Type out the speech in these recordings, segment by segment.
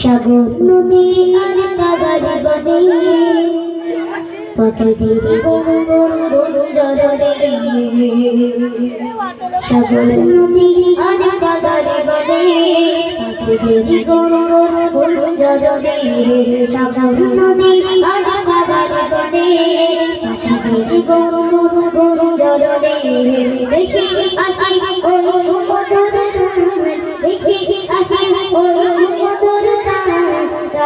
সাগর, নদী আর কাগার বনে। গরু জররে সাগর, নদী আর কাগার বনে। গরু গরু সাগর, নদী আর কাগার বনে। পাখিদের গরু গরু গরু জররে বেশি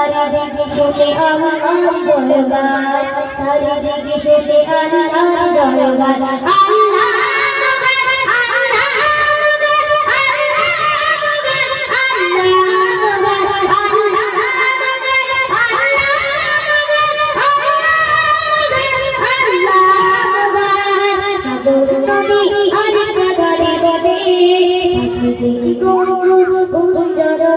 চারিদিকে শুনে আমার জয়গান চারিদিকে শুনে আমার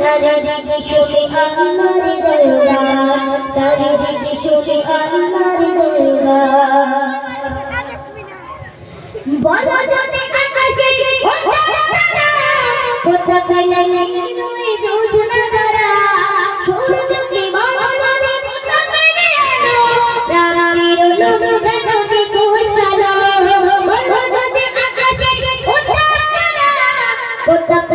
চারিদিকে শুনে জয়গান চারিদিকে শুনে আল্লাহর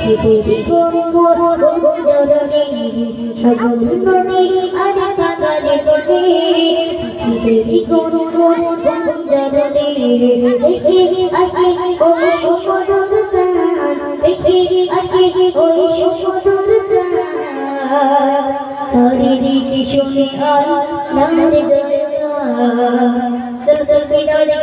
বিধান আল্লাহ সাগর নদী আর কাগারে বনে দেরি করু করু জরনে বেশি আসি ওই সুমধুর গান বেশি আসি ওই সুমধুর গান চারিদিকে শুনে আর নামের জয় চল চল বিদায়